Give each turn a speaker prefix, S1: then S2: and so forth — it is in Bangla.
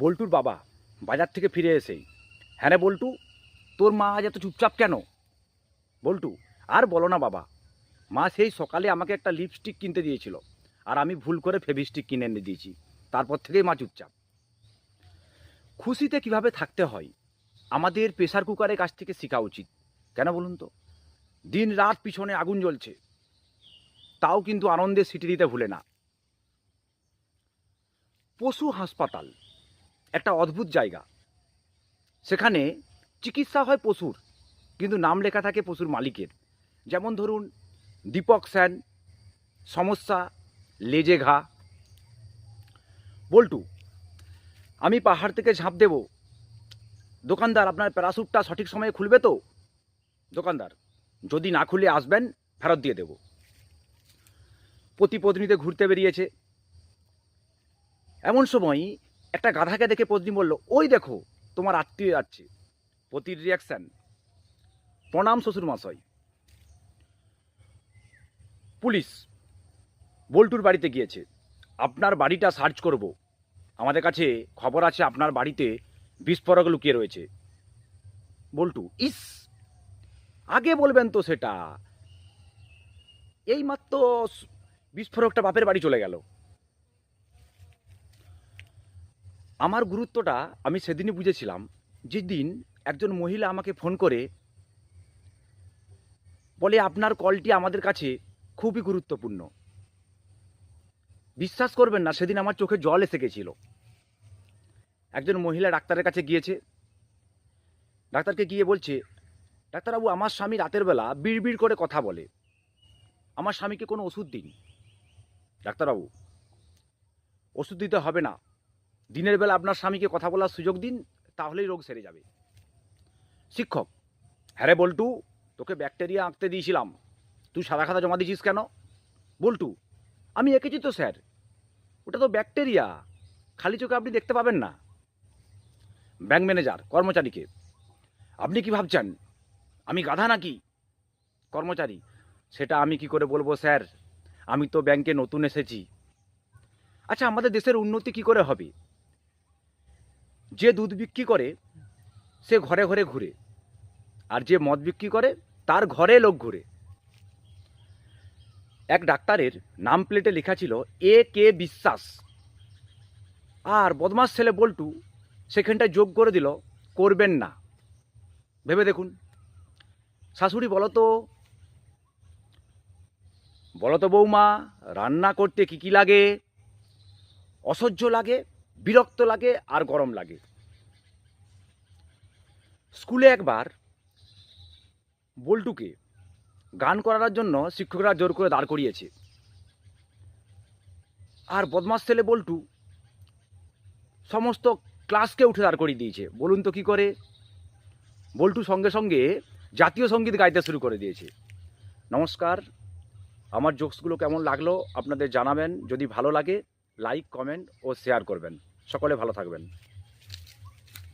S1: বল্টুর বাবা বাজার থেকে ফিরে এসেই। হ্যাঁ রে বল্টু, তোর মা আজ এত চুপচাপ কেন? বল্টু, আর বলো না বাবা, মা সেই সকালে আমাকে একটা লিপস্টিক কিনতে দিয়েছিল, আর আমি ভুল করে ফেভিস্টিক কিনে এনে দিয়েছি। তারপর থেকেই মা চুপচাপ। খুশিতে কীভাবে থাকতে হয়, আমাদের প্রেসার কুকারের কাছ থেকে শেখা উচিত। কেন বলুন তো? দিন রাত পিছনে আগুন জ্বলছে, তাও কিন্তু আনন্দের সিটি দিতে ভুলে না। পশু হাসপাতাল একটা অদ্ভুত জায়গা। সেখানে চিকিৎসা হয় পশুর, কিন্তু নাম লেখা থাকে পশুর মালিকের। যেমন ধরুন, দীপক সেন, সমস্যা, লেজে ঘা। বল্টু, আমি পাহাড় থেকে ঝাঁপ দেব। দোকানদার, আপনার প্যারাসুটটা সঠিক সময়ে খুলবে তো? দোকানদার, যদি না খুলে আসবেন, ফেরত দিয়ে দেব। পতি পত্নীতে ঘুরতে বেরিয়েছে। এমন সময় একটা গাধাকে দেখে পত্নী বলল, ওই দেখো, তোমার আত্মীয় যাচ্ছে। পতির রিয়াকশন প্রণাম শ্বশুর মশাই পুলিশ বল্টুর বাড়িতে গিয়েছে। আপনার বাড়িটা সার্চ করব। আমাদের কাছে খবর আছে আপনার বাড়িতে বিস্ফোরক লুকিয়ে রয়েছে। বল্টু, ইস, আগে বলবেন তো সেটা। এইমাত্র বিস্ফোরকটা বাপের বাড়ি চলে গেল। আমার গুরুত্বটা আমি সেদিনই বুঝেছিলাম, যেদিন একজন মহিলা আমাকে ফোন করে বলে, আপনার কলটি আমাদের কাছে খুবই গুরুত্বপূর্ণ। বিশ্বাস করবেন না, সেদিন আমার চোখে জল এসে গেছিল। একজন মহিলা ডাক্তারের কাছে গিয়েছে। ডাক্তারকে গিয়ে বলছে, ডাক্তারবাবু, আমার স্বামী রাতের বেলা বিড়বিড় করে কথা বলে। আমার স্বামীকে কোনো ওষুধ দিন। ডাক্তারবাবু, ওষুধ দিতে হবে না। দিনের বেলা আপনার স্বামীকে কথা বলার সুযোগ দিন, তাহলেই রোগ সেরে যাবে। শিক্ষক হ্যাঁ রে বল্টু, তোকে ব্যাকটেরিয়া আঁকতে দিয়েছিলাম। তুই সাদা খাতা জমা দিয়েছিস কেন? বল্টু, আমি এঁকেছি তো স্যার। ওটা তো ব্যাকটেরিয়া। খালি চোখে আপনি দেখতে পাবেন না। ব্যাংক ম্যানেজার, কর্মচারীকে। আপনি কি ভাবছেন? আমি গাধা নাকি? কর্মচারী, সেটা আমি কি করে বলব স্যার? আমি তো ব্যাংকে নতুন এসেছি। আচ্ছা আমাদের দেশের উন্নতি কি করে হবে? যে দুধ বিক্রি করে, সে ঘরে ঘরে ঘুরে। আর যে মদ বিক্রি করে, তার ঘরে লোক ঘুরে। এক ডাক্তারের নাম প্লেটে লেখা ছিল, এ কে বিশ্বাস। আর বদমাস ছেলে বল্টু সেখানটায় যোগ করে দিল, করবেন না। ভেবে দেখুন। শাশুড়ি বলো তো তো বৌমা, রান্না করতে কি কি লাগে? অসহ্য লাগে। বিরক্ত লাগে আর গরম লাগে। স্কুলে একবার বল্টুকে গান করার জন্য শিক্ষকরা জোর করে দাঁড় করিয়েছে। আর বদমাস ছেলে বল্টু সমস্ত ক্লাসকে উঠে দাঁড় করিয়ে দিয়েছে। বলুন তো কি করে? বল্টু সঙ্গে সঙ্গে জাতীয় সংগীত গাইতে শুরু করে দিয়েছে। নমস্কার, আমার জোকসগুলো কেমন লাগল আপনাদের জানাবেন। যদি ভালো লাগে লাইক কমেন্ট ও শেয়ার করবেন। সকলে ভালো থাকবেন।